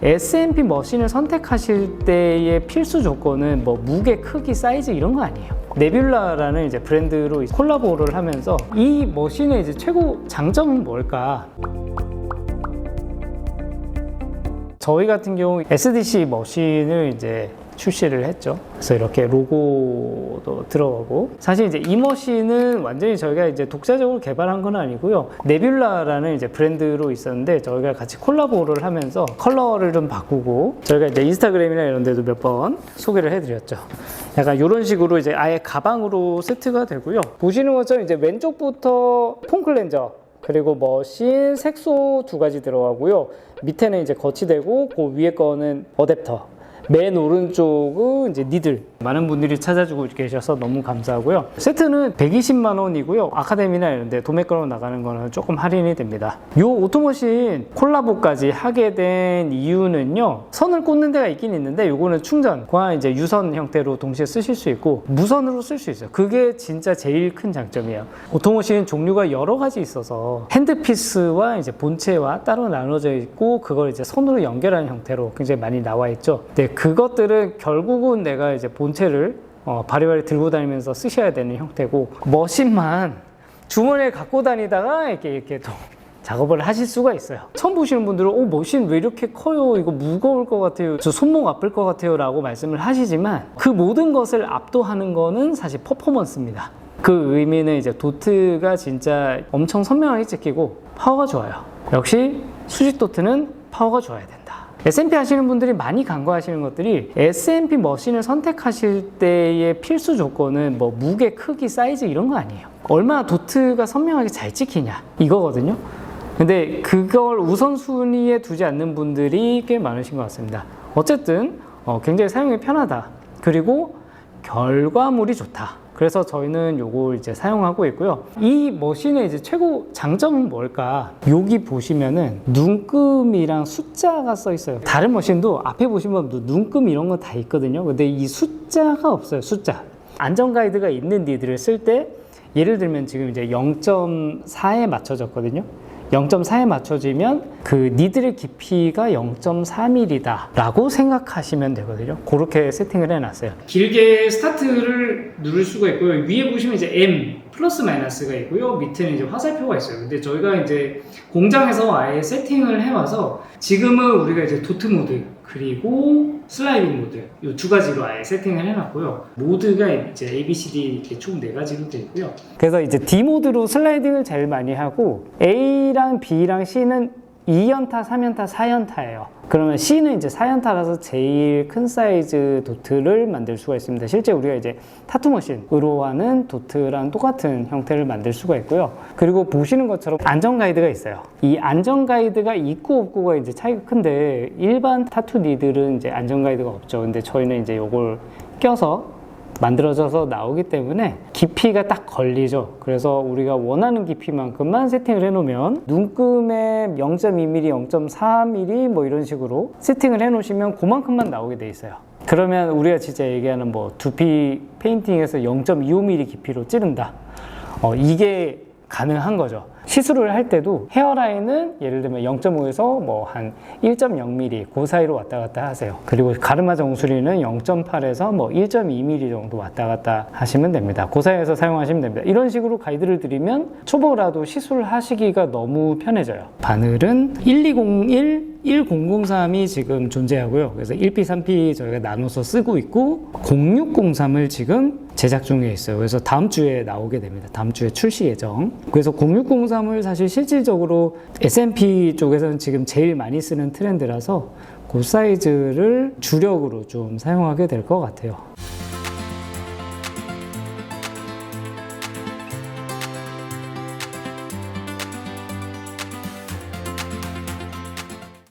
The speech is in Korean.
S&P 머신을 선택하실 때의 필수 조건은 뭐 무게, 크기, 사이즈 이런 거 아니에요. 네뷸라라는 이제 브랜드로 콜라보를 하면서 이 머신의 이제 최고 장점은 뭘까? 저희 같은 경우 SDC 머신을 이제 출시를 했죠. 그래서 이렇게 로고도 들어가고 사실 이제 이 머신은 완전히 저희가 이제 독자적으로 개발한 건 아니고요. 네뷸라라는 이제 브랜드로 있었는데 저희가 같이 콜라보를 하면서 컬러를 좀 바꾸고 저희가 이제 인스타그램이나 이런 데도 몇 번 소개를 해드렸죠. 약간 이런 식으로 이제 아예 가방으로 세트가 되고요. 보시는 것처럼 이제 왼쪽부터 폼 클렌저 그리고 머신, 색소 두 가지 들어가고요. 밑에는 이제 거치대고 그 위에 거는 어댑터. 맨 오른쪽은 이제 니들 많은 분들이 찾아주고 계셔서 너무 감사하고요. 세트는 120만 원이고요. 아카데미나 이런 데 도매가로 나가는 거는 조금 할인이 됩니다. 요 오토머신 콜라보까지 하게 된 이유는요. 선을 꽂는 데가 있긴 있는데 요거는 충전과 이제 유선 형태로 동시에 쓰실 수 있고 무선으로 쓸 수 있어요. 그게 진짜 제일 큰 장점이에요. 오토머신 종류가 여러 가지 있어서 핸드피스와 이제 본체와 따로 나눠져 있고 그걸 이제 선으로 연결하는 형태로 굉장히 많이 나와 있죠. 네, 그것들은 결국은 내가 이제 본 체를 어, 바리바리 들고 다니면서 쓰셔야 되는 형태고 머신만 주머니에 갖고 다니다가 이렇게 이렇게 또 작업을 하실 수가 있어요. 처음 보시는 분들은 오 머신 왜 이렇게 커요? 이거 무거울 것 같아요. 저 손목 아플 것 같아요 라고 말씀을 하시지만 그 모든 것을 압도하는 거는 사실 퍼포먼스입니다. 그 의미는 이제 도트가 진짜 엄청 선명하게 찍히고 파워가 좋아요. 역시 수직 도트는 파워가 좋아야 된다. S&P 하시는 분들이 많이 간과하시는 것들이 S&P 머신을 선택하실 때의 필수 조건은 뭐 무게, 크기, 사이즈 이런 거 아니에요. 얼마나 도트가 선명하게 잘 찍히냐 이거거든요. 근데 그걸 우선순위에 두지 않는 분들이 꽤 많으신 것 같습니다. 어쨌든 어, 굉장히 사용이 편하다. 그리고 결과물이 좋다. 그래서 저희는 요걸 이제 사용하고 있고요. 이 머신의 이제 최고 장점은 뭘까? 여기 보시면은 눈금이랑 숫자가 써 있어요. 다른 머신도 앞에 보시면 눈금 이런 거 다 있거든요. 근데 이 숫자가 없어요. 숫자. 안전 가이드가 있는 니들을 쓸 때 예를 들면 지금 이제 0.4에 맞춰졌거든요. 0.4에 맞춰지면 그 니들의 깊이가 0.3mm다 라고 생각하시면 되거든요. 그렇게 세팅을 해놨어요. 길게 스타트를 누를 수가 있고요. 위에 보시면 이제 M 플러스 마이너스가 있고요. 밑에는 이제 화살표가 있어요. 근데 저희가 이제 공장에서 아예 세팅을 해와서 지금은 우리가 이제 도트 모드 그리고 슬라이딩 모드 이 두 가지로 아예 세팅을 해놨고요. 모드가 이제 A, B, C, D 이렇게 총 네 가지로 되어 있고요. 그래서 이제 D 모드로 슬라이딩을 제일 많이 하고 A랑 B랑 C는 2연타, 3연타, 4연타예요. 그러면 C는 이제 4연타라서 제일 큰 사이즈 도트를 만들 수가 있습니다. 실제 우리가 이제 타투 머신으로 하는 도트랑 똑같은 형태를 만들 수가 있고요. 그리고 보시는 것처럼 안전 가이드가 있어요. 이 안전 가이드가 있고 없고가 이제 차이가 큰데 일반 타투 니들은 이제 안전 가이드가 없죠. 근데 저희는 이제 이걸 껴서 만들어져서 나오기 때문에 깊이가 딱 걸리죠. 그래서 우리가 원하는 깊이만큼만 세팅을 해놓으면 눈금에 0.2mm, 0.4mm 뭐 이런 식으로 세팅을 해놓으시면 그만큼만 나오게 돼 있어요. 그러면 우리가 진짜 얘기하는 뭐 두피 페인팅에서 0.25mm 깊이로 찌른다. 어, 이게 가능한 거죠. 시술을 할 때도 헤어라인은 예를 들면 0.5에서 뭐 한 1.0mm 그 사이로 왔다 갔다 하세요. 그리고 가르마 정수리는 0.8에서 뭐 1.2mm 정도 왔다 갔다 하시면 됩니다. 그 사이에서 사용하시면 됩니다. 이런 식으로 가이드를 드리면 초보라도 시술을 하시기가 너무 편해져요. 바늘은 1201 1003이 지금 존재하고요. 그래서 1P, 3P 저희가 나눠서 쓰고 있고 0603을 지금 제작 중에 있어요. 그래서 다음 주에 나오게 됩니다. 다음 주에 출시 예정. 그래서 0603을 사실 실질적으로 S&P 쪽에서는 지금 제일 많이 쓰는 트렌드라서 그 사이즈를 주력으로 좀 사용하게 될 것 같아요.